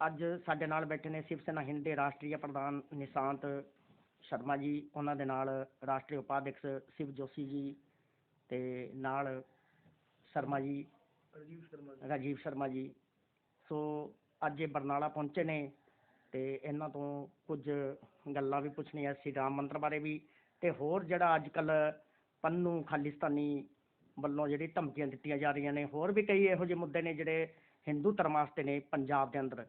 ਅੱਜ ਸਾਡੇ ਨਾਲ ਬੈਠੇ ਨੇ ਸ਼ਿਵ ਸੈਨਾ ਹਿੰਦ ਦੇ ਰਾਸ਼ਟਰੀ ਪ੍ਰਧਾਨ ਨਿਸ਼ਾਂਤ ਸ਼ਰਮਾ ਜੀ ਉਹਨਾਂ ਦੇ ਨਾਲ ਰਾਸ਼ਟਰੀ ਉਪਾਧਿਕਸ਼ ਸ਼ਿਵ ਜੋਸ਼ੀ ਜੀ ਤੇ ਨਾਲ ਸ਼ਰਮਾ ਜੀ ਰਾਜੀਵ ਸ਼ਰਮਾ ਰਾਜੀਵ ਸ਼ਰਮਾ ਜੀ। ਸੋ ਅੱਜ ਇਹ ਬਰਨਾਲਾ ਪਹੁੰਚੇ ਨੇ ਤੇ ਇਹਨਾਂ ਤੋਂ ਕੁਝ ਗੱਲਾਂ ਵੀ ਪੁੱਛਣੀਆਂ ਸੀ ਰਾਮ ਮੰਦਰ ਬਾਰੇ ਵੀ ਤੇ ਹੋਰ ਜਿਹੜਾ ਅੱਜ ਕੱਲ ਪੰਨੂ ਖਾਲਿਸਤਾਨੀ ਵੱਲੋਂ ਜਿਹੜੀ ਧਮਕੀਆਂ ਦਿੱਤੀਆਂ ਜਾ ਰਹੀਆਂ ਨੇ ਹੋਰ ਵੀ ਕਈ ਇਹੋ ਜਿਹੇ ਮੁੱਦੇ ਨੇ ਜਿਹੜੇ ਹਿੰਦੂ ਧਰਮ ਵਾਸਤੇ ਨੇ ਪੰਜਾਬ ਦੇ ਅੰਦਰ।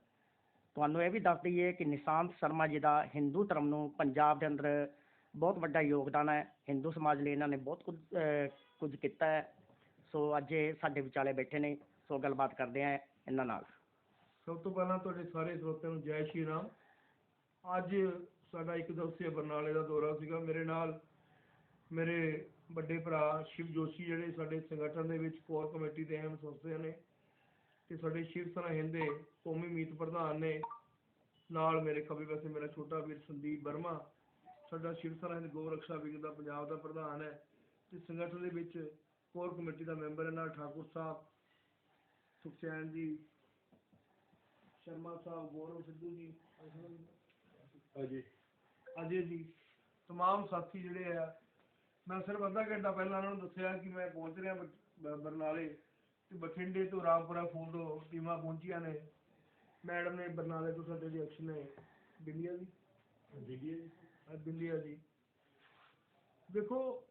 ਤੁਹਾਨੂੰ ਇਹ ਵੀ ਦੱਸ ਦੇਈਏ ਕਿ ਨਿਸ਼ਾਂਤ ਸ਼ਰਮਾ ਜੀ ਦਾ ਹਿੰਦੂ ਧਰਮ ਨੂੰ ਪੰਜਾਬ ਦੇ ਅੰਦਰ ਬਹੁਤ ਵੱਡਾ ਯੋਗਦਾਨ ਹੈ। ਹਿੰਦੂ ਸਮਾਜ ਲਈ ਇਹਨਾਂ ਨੇ ਬਹੁਤ ਕੁਝ ਕੁਝ ਕੀਤਾ ਹੈ। ਸੋ ਅੱਜ ਇਹ ਸਾਡੇ ਵਿਚਾਲੇ ਬੈਠੇ ਨੇ। ਸੋ ਗੱਲਬਾਤ ਕਰਦੇ ਆ ਇਹਨਾਂ ਨਾਲ। ਸਭ ਤੋਂ ਪਹਿਲਾਂ ਤੁਹਾਡੇ ਸਾਰੇ ਸਰੋਤਿਆਂ ਨੂੰ ਜੈ ਸ਼੍ਰੀ ਰਾਮ। ਅੱਜ ਸਾਡਾ ਇੱਕ ਦਿਵਸੀਆ ਬਰਨਾਲੇ ਦਾ ਦੌਰਾ ਸੀਗਾ। ਮੇਰੇ ਨਾਲ ਮੇਰੇ ਵੱਡੇ ਭਰਾ ਸ਼ਿਵ ਜੋਸ਼ੀ ਜਿਹੜੇ ਸਾਡੇ ਸੰਗਠਨ ਦੇ ਵਿੱਚ ਕੋਰ ਕਮੇਟੀ ਦੇ ਅਹਿਮ ਸਦੱਸਿਆ ਨੇ। ਤੇ ਸਾਡੇ ਸ਼ਿਵ ਸੈਨਾ ਹਿੰਦ ਦੇ ਕੌਮੀ ਮੀਤ ਪ੍ਰਧਾਨ ਨੇ ਨਾਲ ਮੇਰੇ ਖੱਬੇ ਪਾਸੇ ਮੇਰਾ ਛੋਟਾ ਵੀਰ ਸੰਦੀਪ ਵਰਮਾ ਸਾਡਾ ਸ਼ਿਵ ਸੈਨਾ ਹਿੰਦ ਗੋ ਰਕਸ਼ਾ ਵਿੰਗ ਦਾ ਪੰਜਾਬ ਦਾ ਪ੍ਰਧਾਨ ਹੈ ਤੇ ਸੰਗਠਨ ਦੇ ਵਿੱਚ ਕੋਰ ਕਮੇਟੀ ਦਾ ਮੈਂਬਰ ਹੈ ਨਾਲ ਠਾਕੁਰ ਸਾਹਿਬ ਸੁਖਚੈਨ ਜੀ ਸ਼ਰਮਾ ਸਾਹਿਬ ਗੌਰਵ ਸਿੱਧੂ ਜੀ ਅਜੇ ਅਜੇ ਜੀ तमाम ਸਾਥੀ ਜਿਹੜੇ ਆ ਮੈਂ ਸਿਰਫ ਅੱਧਾ ਘੰਟਾ ਪਹਿਲਾਂ ਉਹਨਾਂ ਨੂੰ ਦੱਸਿਆ ਕਿ ਮੈਂ ਪਹੁੰਚ ਰਿਹਾ ਬ- ਬ- ਬਰਨਾਲੇ ਤੇ ਬਠਿੰਡੇ ਤੋਂ ਰਾਮਪੁਰਾ ਫੂਲ ਤੋਂ ਟੀਮਾਂ ਪਹੁੰਚੀਆਂ ਨੇ। ਮੈਡਮ ਨੇ ਬਰਨਾਲੇ ਤੋਂ ਸਾਡੇ ਰਿਐਕਸ਼ਨ ਹੈ ਬਿੰਦੀਆ ਜੀ। ਬਿੰਦੀਆ ਜੀ। ਹਾਂ, ਬਿੰਦੀਆ ਜੀ। ਦੇਖੋ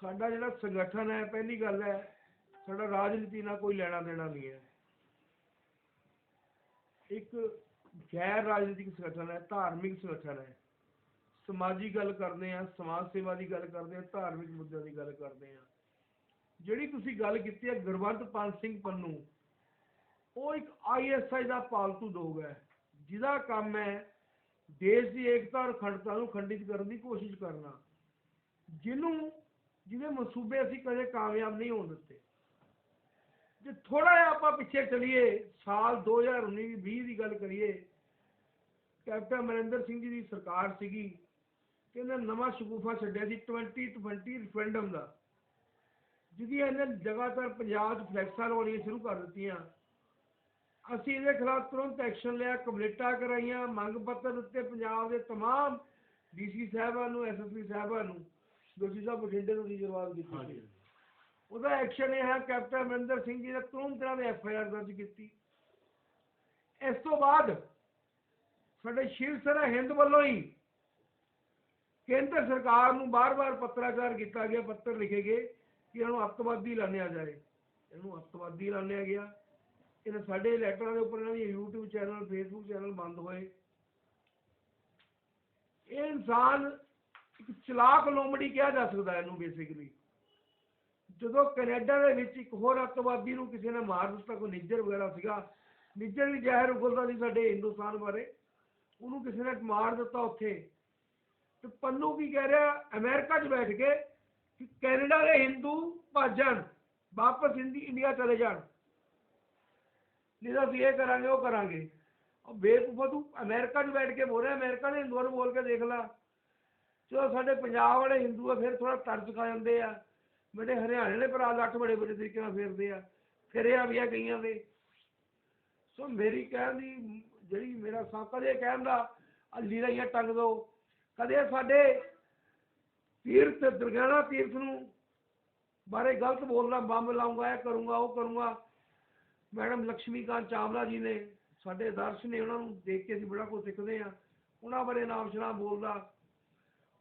ਸਾਡਾ ਜਿਹੜਾ ਸੰਗਠਨ ਹੈ ਪਹਿਲੀ ਗੱਲ ਹੈ ਸਾਡਾ ਰਾਜਨੀਤੀ ਨਾਲ ਕੋਈ ਲੈਣਾ ਦੇਣਾ ਨਹੀਂ ਹੈ। ਇੱਕ ਗੈਰ ਰਾਜਨੀਤਿਕ ਸੰਗਠਨ ਹੈ ਧਾਰਮਿਕ ਸੰਗਠਨ ਹੈ। ਸਮਾਜੀ ਗੱਲ ਕਰਦੇ ਆ ਸਮਾਜ ਸੇਵਾ ਦੀ ਗੱਲ ਕਰਦੇ ਆ ਧਾਰਮਿਕ ਮੁੱਦਿਆਂ ਦੀ ਗੱਲ ਕਰਦੇ ਆ ਜਿਹੜੀ ਤੁਸੀਂ ਗੱਲ ਕੀਤੀ ਹੈ ਗੁਰਵੰਤ ਸਿੰਘ ਪੰਨੂ, ਉਹ ਇੱਕ ਆਈਐਸਆਈ ਦਾ ਪਾਲਤੂ ਦੋਗ ਹੈ, ਜਿਹਦਾ ਕੰਮ ਹੈ ਦੇਸ਼ ਦੀ ਏਕਤਾ ਔਰ ਅਖੰਡਤਾ ਨੂੰ ਖੰਡਿਤ ਕਰਨ ਦੀ ਕੋਸ਼ਿਸ਼ ਕਰਨਾ, ਜਿਹਨੂੰ, ਜਿਹਦੇ ਮਨਸੂਬੇ ਅਸੀਂ ਕਦੇ ਕਾਮਯਾਬ ਨਹੀਂ ਹੋਣ ਦਿੱਤੇ। ਜੇ ਥੋੜਾ ਜਿਹਾ ਆਪਾਂ ਪਿੱਛੇ ਚਲੀਏ, ਸਾਲ 2019 20 ਦੀ ਗੱਲ ਕਰੀਏ, ਕੈਪਟਨ ਅਮਰਿੰਦਰ ਸਿੰਘ ਜੀ ਦੀ ਸਰਕਾਰ ਸੀਗੀ ਤੇ ਇਹਨਾਂ ਨਵਾਂ ਸ਼ਗੂਫਾ ਛੱਡਿਆ ਸੀ 2020 ਰੈਫਰੈਂਡਮ ਦਾ। ਜਿਹਦੀ ਇਹਨੇ ਲਗਾਤਾਰ ਪੰਜਾਬ 'ਚ ਫਲੈਕਸਾਂ ਲਵਾਉਣੀਆਂ ਸ਼ੁਰੂ ਕਰ ਦਿੱਤੀਆਂ ਅਸੀਂ ਇਹਦੇ ਖਿਲਾਫ ਤੁਰੰਤ ਐਕਸ਼ਨ ਲਿਆ ਕੰਪਲੀਟਾਂ ਕਰਾਈਆਂ ਮੰਗ ਪੱਤਰ ਦਿੱਤੇ ਪੰਜਾਬ ਦੇ तमाम ਡੀਸੀ ਸਾਹਿਬਾਨ ਨੂੰ ਐਸਐਸਪੀ ਸਾਹਿਬਾਨ ਨੂੰ ਦੋਸ਼ੀ ਸਾਹਿਬ ਬਠਿੰਡੇ ਤੋਂ ਦੀ ਸ਼ੁਰੂਆਤ ਕੀਤੀ ਸੀ ਉਹਦਾ ਐਕਸ਼ਨ ਇਹ ਹੈ ਕੈਪਟਨ ਅਮਰਿੰਦਰ ਸਿੰਘ ਜੀ ਨੇ ਤੁਰੰਤ ਇਹਨਾਂ ਦੇ ਐਫ ਆਈ ਆਰ ਦਰਜ ਕੀਤੀ ਇਸ ਤੋਂ ਬਾਅਦ ਸਾਡੇ ਸ਼ਿਵ ਸੈਨਾ ਹਿੰਦ ਵੱਲੋਂ ਹੀ ਕੇਂਦਰ ਸਰਕਾਰ ਨੂੰ ਬਾਰ-ਬਾਰ ਪੱਤਰਾਚਾਰ ਕੀਤਾ ਗਿਆ ਪੱਤਰ ਲਿਖੇ ਗਏ ਕਿ ਇਹਨੂੰ ਅੱਤਵਾਦੀ ਐਲਾਨਿਆ ਜਾਏ। ਇਹਨੂੰ ਅੱਤਵਾਦੀ ਐਲਾਨਿਆ ਗਿਆ। ਇਹਨਾਂ ਸਾਡੇ ਲੈਟਰਾਂ ਦੇ ਉੱਪਰ ਇਹਨਾਂ ਦੀ YouTube ਚੈਨਲ Facebook ਚੈਨਲ ਬੰਦ ਹੋਏ। ਇਹ ਇਨਸਾਨ ਇੱਕ ਚਲਾਕ ਲੋਮੜੀ ਕਿਹਾ ਜਾ ਸਕਦਾ ਇਹਨੂੰ ਬੇਸਿਕਲੀ ਜਦੋਂ ਕੈਨੇਡਾ ਦੇ ਵਿੱਚ ਇੱਕ ਹੋਰ ਅੱਤਵਾਦੀ ਨੂੰ ਕਿਸੇ ਨੇ ਮਾਰ ਦਿੱਤਾ, ਕੋਈ ਨਿੱਜਰ ਵਗੈਰਾ ਸੀਗਾ, ਨਿੱਜਰ ਵੀ ਜ਼ਹਿਰ ਉਗਲਦਾ ਸੀ ਸਾਡੇ ਹਿੰਦੁਸਤਾਨ ਬਾਰੇ। ਉਹਨੂੰ ਕਿਸੇ ਨੇ ਮਾਰ ਦਿੱਤਾ ਉੱਥੇ। ਤੇ ਪੰਨੂ ਕੀ ਕਹਿ ਰਿਹਾ, ਅਮਰੀਕਾ 'ਚ ਬੈਠ ਕੇ ਕਿ ਕੈਨੇਡਾ ਦੇ ਹਿੰਦੂ ਭੱਜ ਜਾਣ, ਵਾਪਸ ਇੰਡੀ, ਇੰਡੀਆ ਚਲੇ ਜਾਣ। ਨਹੀਂ ਤਾਂ ਅਸੀਂ ਇਹ ਕਰਾਂਗੇ, ਉਹ ਕਰਾਂਗੇ। ਉਹ ਬੇਵਕੂਫਾ ਤੂੰ ਅਮਰੀਕਾ 'ਚ ਬੈਠ ਕੇ ਬੋਲ ਰਿਹਾ, ਅਮਰੀਕਾ ਦੇ ਹਿੰਦੂਆਂ ਨੂੰ ਬੋਲ ਕੇ ਦੇਖ ਲੈ। ਚਲੋ ਸਾਡੇ ਪੰਜਾਬ ਵਾਲੇ ਹਿੰਦੂ ਆ, ਫਿਰ ਥੋੜਾ ਤਰਸ ਖਾ ਜਾਂਦੇ ਆ। ਮੇਰੇ ਹਰਿਆਣੇ ਦੇ ਭਰਾ ਲੱਖ ਬੜੇ ਬੜੇ ਤਰੀਕੇ ਨਾਲ ਫੇਰਦੇ ਆ, ਫਿਰਿਆ ਵੀ ਆ ਕਈਆਂ ਦੇ। ਸੋ ਮੇਰੀ ਕਹਿਣ ਦੀ, ਜਿਹੜੀ ਮੇਰਾ ਸਾ ਕਦੇ ਕਹਿਣ ਦਾ ਆ, ਟੰਗ ਦੋ। ਕਦੇ ਸਾਡੇ ਤੀਰਥ ਦੁਰਗਿਆਣਾ ਤੀਰਥ ਨੂੰ ਬਾਰੇ ਗਲਤ ਬੋਲਣਾ, ਬੰਬ ਲਾਉਂਗਾ, ਇਹ ਕਰੂੰਗਾ, ਉਹ ਕਰੂੰਗਾ। ਮੈਡਮ ਲక్ష్ਮੀਕਾਂਤ ਚਾਵਲਾ ਜੀ ਨੇ, ਸਾਡੇ ਆਦਰਸ਼ ਨੇ ਉਹਨਾਂ ਨੂੰ ਦੇਖ ਕੇ ਅਸੀਂ ਬੜਾ ਕੁਝ ਸਿੱਖਦੇ ਆ ਉਹਨਾਂ ਬਾਰੇ ਨਾਮ ਸ਼ਨਾਮ ਬੋਲਦਾ।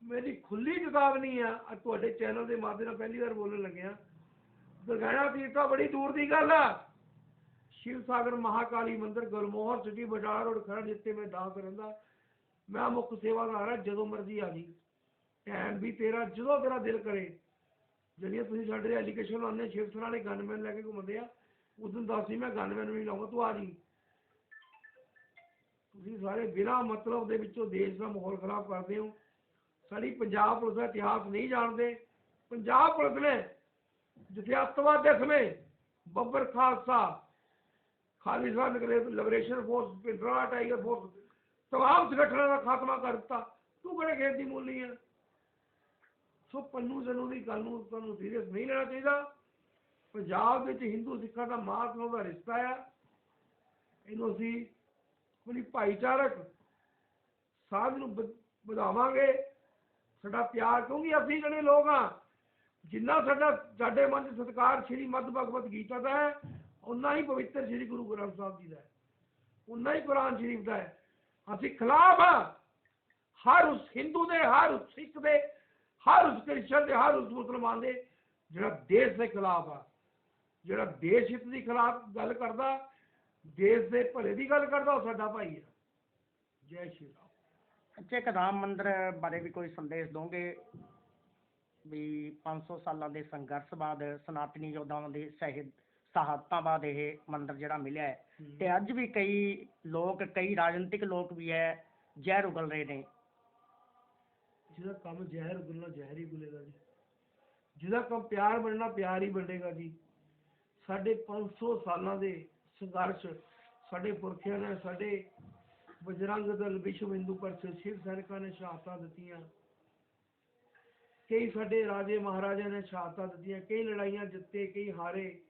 ਮੇਰੀ ਖੁੱਲੀ ਕਿਤਾਬ ਆ। ਅੱਜ ਤੁਹਾਡੇ ਚੈਨਲ ਦੇ ਮਾਧਿਅਮ ਨਾਲ ਪਹਿਲੀ ਵਾਰ ਬੋਲਣ ਲੱਗਿਆ ਦੁਰਗਿਆਣਾ ਤੀਰਥ ਤਾਂ ਬੜੀ ਦੂਰ ਦੀ ਗੱਲ ਆ। ਸ਼ਿਵ ਸਾਗਰ ਮਹਾਕਾਲੀ ਮੰਦਿਰ, ਗੁਰਮੋਹਰ ਸਿਟੀ ਬਟਾਲਾ ਰੋਡ ਖੜਾ ਜਿੱਥੇ ਮੈਂ ਦਾਸ ਰਹਿੰਦਾ। ਮੈਂ ਮੁੱਖ ਸੇਵਾਦਾਰ ਹਾਂ, ਜਦੋਂ ਮਰਜ਼ੀ ਆ ਜੀ। ਟਾਈਮ ਵੀ ਤੇਰਾ, ਜਦੋਂ ਤੇਰਾ ਦਿਲ ਕਰੇ, ਜਿਹੜੀਆਂ ਤੁਸੀਂ ਸਾਡੇ ਐਲੀਗੇਸ਼ਨ ਲਾਉਂਦੇ ਸ਼ਿਵ ਵਾਲੇ ਗਨਮੈਨ ਲੈ ਕੇ ਘੁੰਮਦੇ ਆ, ਉਸ ਦਿਨ ਮੈਂ ਗਨਮੈਨ ਵੀ ਲਾਉਂਗਾ, ਤੂੰ ਆ ਜੀ। ਤੁਸੀਂ ਸਾਰੇ ਬਿਨਾਂ ਮਤਲਬ ਦੇ ਵਿੱਚੋਂ ਦੇਸ਼ ਦਾ ਮਾਹੌਲ ਖਰਾਬ ਕਰਦੇ ਹੋ। ਸਾਡੀ ਪੰਜਾਬ ਪੁਲਿਸ ਦਾ ਇਤਿਹਾਸ ਨਹੀਂ ਜਾਣਦੇ। ਪੰਜਾਬ ਪੁਲਿਸ ਨੇ ਜਿੱਥੇ ਅੱਤਵਾਦ ਦੇ ਸਮੇਂ ਬੱਬਰ ਖਾਲਸਾ ਖਾਲਿਸਤਾਨ ਲਿਬਰੇਸ਼ਨ ਫੋਰਸ ਪਿੰਡਰਾ ਟਾਈਗਰ ਫੋਰਸ ਤਮਾਮ ਸੰਗਠਨਾਂ ਦਾ ਖਾਤਮਾ ਕਰ ਦਿੱਤਾ। ਤੂੰ ਕਿਹੜੇ ਖੇਤ ਦੀ ਮੂਲੀ ਆ? ਸੋ ਪੰਨੂ ਜਨੂ ਦੀ ਗੱਲ ਨੂੰ ਤੁਹਾਨੂੰ ਸੀਰੀਅਸ ਨਹੀਂ ਲੈਣਾ ਚਾਹੀਦਾ। ਪੰਜਾਬ ਵਿੱਚ ਹਿੰਦੂ ਸਿੱਖਾਂ ਦਾ ਮਾਤ ਦਾ ਰਿਸ਼ਤਾ ਆ ਇਹਨੂੰ ਅਸੀਂ ਆਪਣੀ ਭਾਈਚਾਰਕ ਸਾਧ ਨੂੰ ਵਧਾਵਾਂਗੇ। ਸਾਡਾ ਪਿਆਰ, ਕਿਉਂਕਿ ਅਸੀਂ ਜਿਹੜੇ ਲੋਕ ਆ ਜਿੰਨਾ ਸਾਡਾ, ਸਾਡੇ ਮਨ 'ਚ ਸਤਿਕਾਰ ਸ੍ਰੀ ਮਦ ਭਗਵਤ ਗੀਤਾ ਦਾ ਹੈ ਉਨਾ ਹੀ ਪਵਿੱਤਰ ਸ੍ਰੀ ਗੁਰੂ ਗ੍ਰੰਥ ਸਾਹਿਬ ਜੀ ਦਾ ਹੈ। ਉਨਾ ਹੀ ਕੁਰਾਨ ਸ਼ਰੀਫ ਦਾ ਹੈ। ਅਸੀਂ ਖਿਲਾਫ ਆ ਹਰ ਉਸ ਹਿੰਦੂ ਦੇ, ਹਰ ਉਸ ਸਿੱਖ ਦੇ ਹਰ ਉਸ ਕ੍ਰਿਸਚਨ ਦੇ ਹਰ ਉਸ ਮੁਸਲਮਾਨ ਦੇ ਜਿਹੜਾ ਦੇਸ਼ ਦੇ ਖਿਲਾਫ ਆ ਜਿਹੜਾ ਦੇਸ਼ ਹਿੱਤ ਦੀ ਖਿਲਾਫ ਗੱਲ ਕਰਦਾ ਦੇਸ਼ ਦੇ ਭਲੇ ਦੀ ਗੱਲ ਕਰਦਾ ਉਹ ਸਾਡਾ ਭਾਈ ਆ। ਜੈ ਸ਼੍ਰੀ ਰਾਮ। ਅੱਛਾ ਇੱਕ ਰਾਮ ਮੰਦਿਰ ਬਾਰੇ ਵੀ ਕੋਈ ਸੰਦੇਸ਼ ਦੋਗੇ? ਵੀ 500 ਸਾਲਾਂ ਦੇ ਸੰਘਰਸ਼ ਬਾਅਦ ਸਨਾਤਨੀ ਯੋਧਾਵਾਂ ਦੇ ਸ਼ਹੀਦ ਸ਼ਹਾਦਤਾਂ ਬਾਅਦ ਇਹ ਮੰਦਿਰ ਜਿਹੜਾ ਮਿਲਿਆ ਹੈ। ਤੇ ਅੱਜ ਵੀ ਕਈ ਲੋਕ ਕਈ ਰਾਜਨੀਤਿਕ ਲੋਕ ਵੀ ਹੈ ਜ਼ਹਿਰ ਉਗਲ ਰਹੇ ਨੇ। ਜਿਹਦਾ ਕੰਮ ਜ਼ਹਿਰ ਗੁਲਣਾ ਜ਼ਹਿਰ ਹੀ ਗੁਲੇਗਾ ਜੀ। ਜਿਹਦਾ ਕੰਮ ਪਿਆਰ ਬਣਨਾ ਪਿਆਰ ਹੀ ਬਣੇਗਾ ਜੀ। ਸਾਡੇ 500 ਸਾਲਾਂ ਦੇ ਸੰਘਰਸ਼ ਸਾਡੇ ਪੁਰਖਿਆਂ ਨੇ, ਸਾਡੇ ਬਜਰੰਗ ਦਲ ਵਿਸ਼ਵ ਹਿੰਦੂ ਪਰਿਸ਼ਦ ਸ਼ਿਵ ਸੈਨਿਕਾਂ ਨੇ ਸ਼ਹਾਦਤਾਂ ਦਿੱਤੀਆਂ। ਕਈ ਸਾਡੇ ਰਾਜੇ ਮਹਾਰਾਜਾ ਨੇ ਸ਼ਹਾਦਤਾਂ ਦਿੱਤੀਆਂ, ਕਈ ਲੜਾਈਆਂ ਜਿੱਤੇ, ਕਈ ਹਾਰੇ।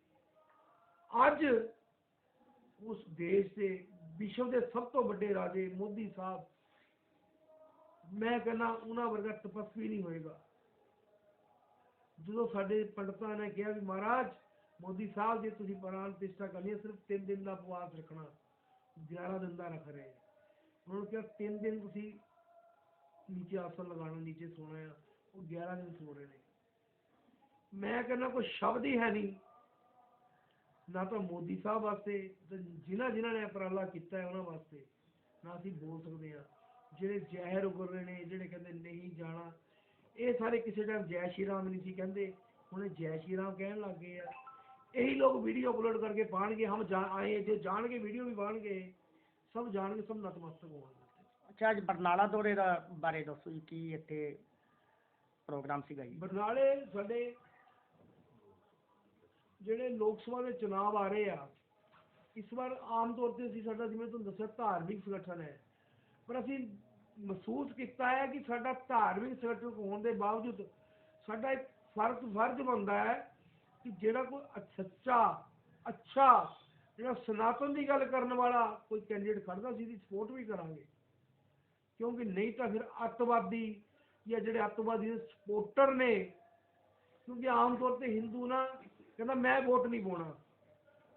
ਅੱਜ ਉਸ ਦੇਸ਼ ਦੇ ਵਿਸ਼ਵ ਦੇ ਸਭ ਤੋਂ ਵੱਡੇ ਰਾਜੇ ਮੋਦੀ ਸਾਹਿਬ ਮੈਂ ਕਹਿੰਦਾ ਉਹਨਾਂ ਵਰਗਾ ਤਪਸਵੀ ਨਹੀਂ ਹੋਏਗਾ। ਜਦੋਂ ਸਾਡੇ ਪੰਡਤਾਂ ਨੇ ਕਿਹਾ ਵੀ ਮਹਾਰਾਜ, ਮੋਦੀ ਸਾਹਿਬ ਜੇ, ਤੁਸੀਂ ਪ੍ਰਾਣ ਪ੍ਰਤਿਸ਼ਠਾ ਕਰਨੀ ਹੈ, ਸਿਰਫ 3 ਦਿਨ ਦਾ ਉਪਵਾਸ ਰੱਖਣਾ 11 ਦਿਨ ਦਾ ਰੱਖ ਰਹੇ ਉਹਨਾਂ ਨੂੰ ਕਿਹਾ 3 ਦਿਨ ਤੁਸੀਂ ਨੀਚੇ ਆਸਨ ਲਗਾਉਣਾ, ਨੀਚੇ ਸੋਣਾ ਆ, ਉਹ 11 ਦਿਨ ਸੋ ਰਹੇ ਨੇ। ਮੈਂ ਕਹਿੰਦਾ ਕੋਈ ਸ਼ਬਦ ਹੀ ਹੈ ਨਹੀਂ। ਨਾ ਤਾਂ ਮੋਦੀ ਸਾਹਿਬ ਵਾਸਤੇ, ਤੇ ਜਿਨ੍ਹਾਂ ਜਿਨ੍ਹਾਂ ਨੇ ਉਪਰਾਲਾ ਕੀਤਾ ਹੈ ਉਹਨਾਂ ਵਾਸਤੇ, ਨਾ ਅਸੀਂ ਬੋਲ ਸਕਦੇ ਹਾਂ। ਜਿਹੜੇ ਜ਼ਹਿਰ ਉਗਲ ਰਹੇ ਨੇ ਜਿਹੜੇ ਕਹਿੰਦੇ ਨਹੀਂ ਜਾਣਾ ਇਹ ਸਾਰੇ ਕਿਸੇ ਟਾਈਮ ਜੈ ਸ਼੍ਰੀ ਰਾਮ ਨਹੀਂ ਸੀ ਕਹਿੰਦੇ। ਹੁਣ ਜੈ ਸ਼੍ਰੀ ਰਾਮ ਕਹਿਣ ਲੱਗ ਗਏ ਆ। ਇਹੀ ਲੋਕ ਵੀਡੀਓ ਅਪਲੋਡ ਕਰਕੇ ਪਾਣਗੇ ਹਮ ਜਾ ਆਏ ਜੋ ਜਾਣਗੇ ਵੀਡੀਓ ਵੀ ਪਾਣਗੇ ਸਭ ਜਾਣਗੇ ਸਭ ਨਤਮਸਤਕ ਹੋਣਗੇ। ਅੱਛਾ ਅੱਜ ਬਰਨਾਲਾ ਦੌਰੇ ਦਾ ਬਾਰੇ ਦੱਸੋ ਜੀ ਕੀ ਇੱਥੇ ਪ੍ਰੋਗਰਾਮ ਸੀਗਾ ਜੀ? ਬਰਨਾਲੇ ਸਾਡੇ ਜਿਹੜੇ ਲੋਕ ਸਭਾ ਦੇ ਚੁਣਾਵ ਆ ਰਹੇ ਆ ਇਸ ਵਾਰ ਆਮ ਤੌਰ ਤੇ ਅਸੀਂ ਸਾਡਾ ਜਿਵੇਂ ਤੁਹਾਨੂੰ ਦੱਸਿਆ ਧਾਰਮਿਕ ਸੰਗਠਨ ਹੈ। ਪਰ ਅਸੀਂ ਮਹਿਸੂਸ ਕੀਤਾ ਹੈ ਕਿ ਸਾਡਾ ਧਾਰਮਿਕ ਸੰਗਠਨ ਹੋਣ ਦੇ ਬਾਵਜੂਦ ਸਾਡਾ ਇੱਕ ਫਰਜ਼ ਫਰਜ਼ ਬਣਦਾ ਹੈ ਕਿ ਜਿਹੜਾ ਕੋਈ ਸੱਚਾ, ਅੱਛਾ, ਜਿਹੜਾ ਸਨਾਤਨ ਦੀ ਗੱਲ ਕਰਨ ਵਾਲਾ ਕੋਈ ਕੈਂਡੀਡੇਟ ਖੜਦਾ ਸੀ ਦੀ ਸਪੋਰਟ ਵੀ ਕਰਾਂਗੇ। ਕਿਉਂਕਿ ਨਹੀਂ ਤਾਂ ਫਿਰ ਅੱਤਵਾਦੀ ਜਾਂ ਜਿਹੜੇ ਅੱਤਵਾਦੀ ਦੇ ਸਪੋਰਟਰ ਨੇ, ਕਿਉਂਕਿ ਆਮ ਤੌਰ ਤੇ ਹਿੰਦੂ ਨਾ ਕਹਿੰਦਾ, ਮੈਂ ਵੋਟ ਨਹੀਂ ਪਾਉਣਾ।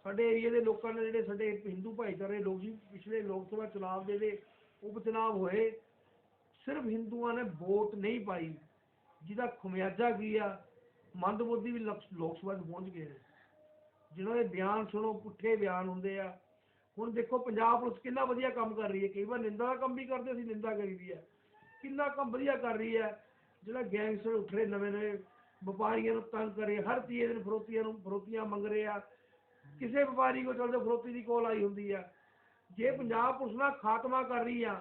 ਸਾਡੇ ਏਰੀਆ ਦੇ ਲੋਕਾਂ ਨੇ ਜਿਹੜੇ ਸਾਡੇ ਹਿੰਦੂ ਭਾਈਚਾਰੇ ਲੋਕ ਜੀ ਪਿਛਲੇ ਲੋਕ ਸਭਾ ਚੁਣਾਵ ਦੇ ਜਿਹੜੇ ਉਪ ਹੋਏ, ਸਿਰਫ ਹਿੰਦੂਆਂ ਨੇ ਵੋਟ ਨਹੀਂ ਪਾਈ, ਜਿਹਦਾ ਖਮਿਆਜਾ ਕੀ ਆ? ਮੰਦਬੁੱਧੀ ਵੀ ਲੋਕ ਸਭਾ 'ਚ ਪਹੁੰਚ ਗਏ ਨੇ। ਜਿਨ੍ਹਾਂ ਦੇ ਬਿਆਨ ਸੁਣੋ, ਪੁੱਠੇ ਬਿਆਨ ਹੁੰਦੇ ਆ। ਹੁਣ ਦੇਖੋ, ਪੰਜਾਬ ਪੁਲਿਸ ਕਿੰਨਾ ਵਧੀਆ ਕੰਮ ਕਰ ਰਹੀ ਹੈ। ਕਈ ਵਾਰ ਨਿੰਦਾ ਦਾ ਕੰਮ ਵੀ ਕਰਦੇ, ਅਸੀਂ ਨਿੰਦਾ ਕਰੀਦੀ ਹੈ ਕਿੰਨਾ ਕੰਮ ਵਧੀਆ ਕਰ ਰਹੀ ਹੈ। ਜਿਹੜਾ ਗੈਂਗਸਟਰ ਉੱਠ ਰਹੇ ਨਵੇਂ ਨਵੇਂ, ਵਪਾਰੀਆਂ ਨੂੰ ਤੰਗ ਕਰੇ ਹਰ ਤੀਏ ਦਿਨ ਫਰੋਤੀਆਂ ਨੂੰ, ਫਰੋਤੀਆਂ ਮੰਗ ਰਹੇ ਆ। ਕਿਸੇ ਵਪਾਰੀ ਕੋਲ ਚਲਦੇ, ਫਰੋਤੀ ਦੀ ਕੋਲ ਆਈ ਹੁੰਦੀ ਆ। ਜੇ ਪੰਜਾਬ ਪੁਲਿਸ ਨਾਲ ਖਾਤਮਾ ਕਰ ਰਹੀ ਆ,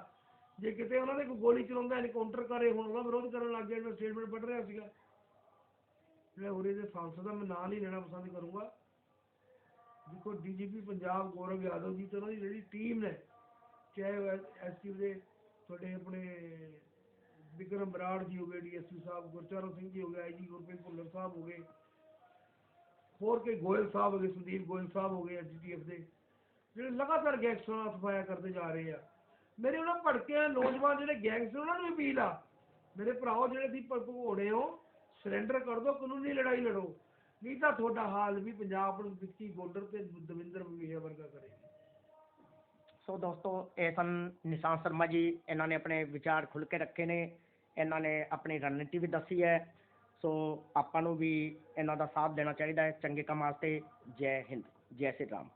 ਜੇ ਕਿਤੇ ਉਹਨਾਂ ਦੇ ਕੋਈ ਗੋਲੀ ਚਲਾਉਂਦਾ ਐਨਕਾਊਂਟਰ ਕਰੇ, ਹੁਣ ਉਹਦਾ ਵਿਰੋਧ ਕਰਨ ਲੱਗ ਗਿਆ ਮੈਂ ਸਟੇਟਮੈਂਟ ਪੜ੍ਹ ਰਿਹਾ ਸੀਗਾ। ਜਿਹੜਾ ਉਰੇ ਦੇ ਸਾਂਸਦ ਦਾ ਮੈਂ ਨਾਂ ਨਹੀਂ ਲੈਣਾ ਪਸੰਦ ਕਰੂੰਗਾ। ਦੇਖੋ, ਡੀਜੀਪੀ ਪੰਜਾਬ ਗੌਰਵ ਯਾਦਵ ਜੀ ਤੇ ਉਹਨਾਂ ਦੀ ਜਿਹੜੀ ਟੀਮ ਨੇ, ਚਾਹੇ ਐਸਪੀ ਦੇ ਤੁਹਾਡੇ ਆਪਣੇ ਵਿਕਰਮ ਬਰਾੜ ਜੀ ਹੋ ਗਏ ਡੀਐਸਪੀ ਸਾਹਿਬ, ਗੁਰਚਰਨ ਸਿੰਘ ਜੀ ਹੋ ਗਏ ਆਈਜੀ ਗੁਰਪ੍ਰੀਤ ਭੁੱਲਰ ਸਾਹਿਬ ਹੋ ਗਏ, ਹੋਰ ਕੇ ਗੋਇਲ ਸਾਹਿਬ ਹੋ ਗਏ, ਸੰਦੀਪ ਗੋਇਲ ਸਾਹਿਬ ਹੋ ਗਏ ਐਸਡੀਐਫ ਦੇ। ਜਿਹੜੇ ਲਗਾਤਾਰ ਗੈਂਗਸਟਰਾਂ ਨਾਲ ਸਫਾਇਆ ਕਰਦੇ ਜਾ ਰਹੇ ਆ। ਮੇਰੇ ਉਹਨਾਂ ਭੜਕੇ ਨੌਜਵਾਨ ਜਿਹੜੇ ਗੈਂਗਸਟਰ, ਉਹਨਾਂ ਨੂੰ ਵੀ ਅਪੀਲ ਆ। ਮੇਰੇ ਭਰਾਓ ਜਿਹੜੇ ਦੀ ਭਗੋੜੇ ਹੋ ਸਰੈਂਡਰ ਕਰ ਦਿਓ ਕਾਨੂੰਨੀ ਲੜਾਈ ਲੜੋ। ਨਹੀਂ ਤਾਂ ਤੁਹਾਡਾ ਹਾਲ ਵੀ ਪੰਜਾਬ ਪੁਲਿਸ ਵਿੱਕੀ ਗੋਲਡਰ ਤੇ ਦਵਿੰਦਰ ਵਿਜੇ ਵਰਗਾ ਕਰੇਗੀ। ਸੋ ਦੋਸਤੋ, ਇਹ ਸਨ ਨਿਸ਼ਾਨ ਸ਼ਰਮਾ ਜੀ। ਇਹਨਾਂ ਨੇ ਆਪਣੇ ਵਿਚਾਰ ਖੁੱਲ ਕੇ ਰੱਖੇ ਨੇ। ਇਹਨਾਂ ਨੇ ਆਪਣੀ ਰਣਨੀਤੀ ਵੀ ਦੱਸੀ ਹੈ। ਸੋ ਆਪਾਂ ਨੂੰ ਵੀ ਇਹਨਾਂ ਦਾ ਸਾਥ ਦੇਣਾ ਚਾਹੀਦਾ ਹੈ। ਚੰਗੇ ਕੰਮ ਵਾਸਤੇ ਜੈ ਹਿੰਦ, ਜੈ ਸ਼੍ਰੀ ਰਾਮ।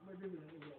ਮੈਂ ਦੇ ਮਿਲਾਂਗਾ